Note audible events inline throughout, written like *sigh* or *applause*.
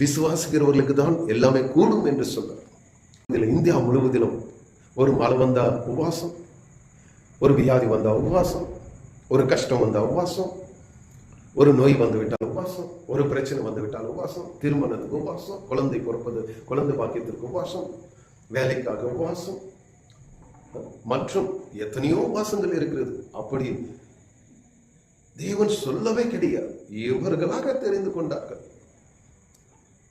விசுவாசிக்கிறவர்களுக்கு தான் எல்லாமே கூடும் என்று சொல்கிறார் இதில் இந்தியா முழுவதிலும் ஒரு மழை வந்தால் உபவாசம் ஒரு வியாதி வந்தால் உபவாசம் ஒரு கஷ்டம் வந்தால் உபவாசம் ஒரு நோய் வந்து விட்டால் உபவாசம் ஒரு பிரச்சனை வந்து விட்டால் உபவாசம் திருமணத்துக்கு உபவாசம் குழந்தை பிறப்பது குழந்தை பாக்கியத்திற்கு உபவாசம் வேலைக்காக உபவாசம் மற்றும் எத்தனையோ உபவாசங்கள் இருக்கிறது. அப்படி தேவன் சொல்லவே கிடையாது. இவர்களாக தெரிந்து கொண்டார்கள்.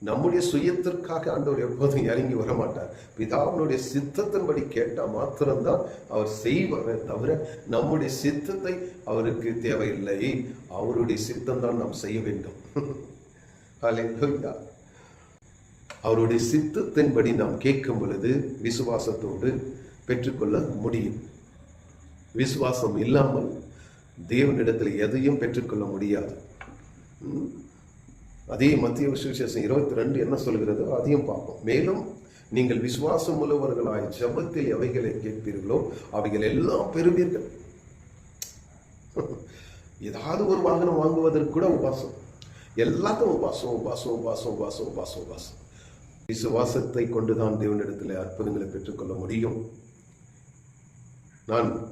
நம்முடைய சுயத்திற்காக ஆண்டவர் எப்போதும் இறங்கி வர மாட்டார் பிதாவினுடைய சித்தத்தின்படி கேட்டால் மாத்திரம்தான் அவர் செய்வாரே தவிர நம்முடைய சித்தத்தை அவருக்கு தேவையில்லை. அவருடைய சித்தம் தான் நாம் செய்ய வேண்டும். *laughs* ஹalleluya. அவருடைய சித்தத்தின்படி நாம் கேட்கும் பொழுது விசுவாசத்தோடு பெற்றுக்கொள்ள முடியும். விசுவாசம் இல்லாமல் தேவனிடத்தில் எதையும் பெற்றுக்கொள்ள முடியாது. அதே மத்திய விசேஷம் இருபத்தி ரெண்டு என்ன சொல்கிறதோ அதையும் பார்ப்போம். மேலும் நீங்கள் விசுவாசம் உள்ளவர்களாய் ஜபத்தில் எவைகளை கேட்பீர்களோ அவைகள் எல்லாம் பெறுவீர்கள். *laughs* ஏதாவது ஒரு வாகனம் வாங்குவதற்கு கூட உபாசம். எல்லாத்தையும் உபாசம் உபாசம் உபாசம் உபாசம் உபாசம் உபாசம். விசுவாசத்தை கொண்டுதான் தேவனிடத்தில் அற்புதங்களை பெற்றுக்கொள்ள முடியும். நான்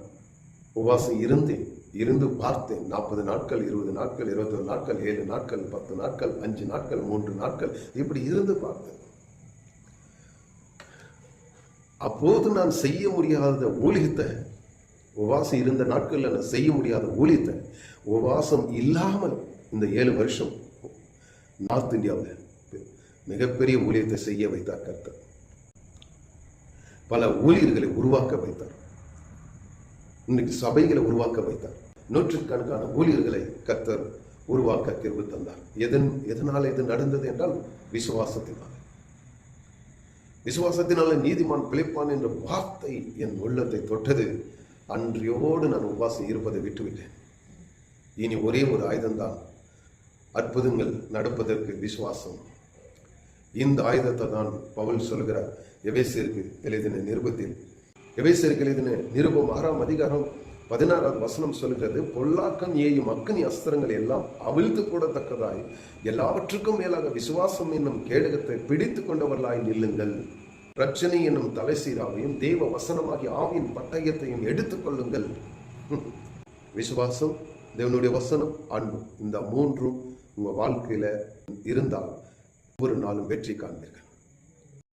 உபாசம் இருந்தேன். இருந்து பார்த்தேன் நாற்பது நாட்கள் இருபது நாட்கள் இருபத்தொரு நாட்கள் ஏழு நாட்கள் பத்து நாட்கள் அஞ்சு நாட்கள் மூன்று நாட்கள் இப்படி இருந்து பார்த்தேன் அப்போது நான் செய்ய முடியாத ஊழியத்தை உபவாசம் இருந்த நாட்களில் நான் செய்ய முடியாத ஊழியத்தை உபவாசம் இல்லாமல் இந்த ஏழு வருஷம் நார்த் இந்தியாவில் மிகப்பெரிய ஊழியத்தை செய்ய வைத்தார் கர்த்தர். பல ஊழியர்களை உருவாக்க வைத்தார். இன்னைக்கு சபைகளை உருவாக்க வைத்தார். நூற்றுக்கணக்கான ஊழியர்களை கத்தர் உருவாக்க தீர்வு தந்தார். எதன் எதனால் இது நடந்தது என்றால் விசுவாசத்தினால். விசுவாசத்தினால நீதிமான் பிழைப்பான் என்ற வார்த்தை என் உள்ளத்தை தொட்டது. அன்றையோடு நான் உபவாசம் இருப்பதை விட்டுவிட்டேன். இனி ஒரே ஒரு ஆயுதம்தான். அற்புதங்கள் நடப்பதற்கு விசுவாசம். இந்த ஆயுதத்தை தான் பவுல் சொல்கிறார். எவேசியருக்கு எழுதின நிருபத்தில். எவேசியருக்கு எழுதின நிருபம் ஆறாம் அதிகாரம் பதினாறாவது வசனம் சொல்கிறது பொல்லாக்கம் ஏயும் அக்னி அஸ்திரங்கள் எல்லாம் அவிழ்த்து போடத்தக்கதாய் எல்லாவற்றுக்கும் மேலாக விசுவாசம் என்னும் கேடகத்தை பிடித்து கொண்டவர்களாய் நில்லுங்கள். பிரச்சனை என்னும் தலைசீராவையும் தேவ வசனமாகிய ஆவியின் பட்டயத்தையும் எடுத்துக்கொள்ளுங்கள் விசுவாசம் தேவனுடைய வசனம் அன்பு இந்த மூன்றும் உங்கள் வாழ்க்கையில் இருந்தால் ஒவ்வொரு நாளும் வெற்றி காண்பீர்கள்.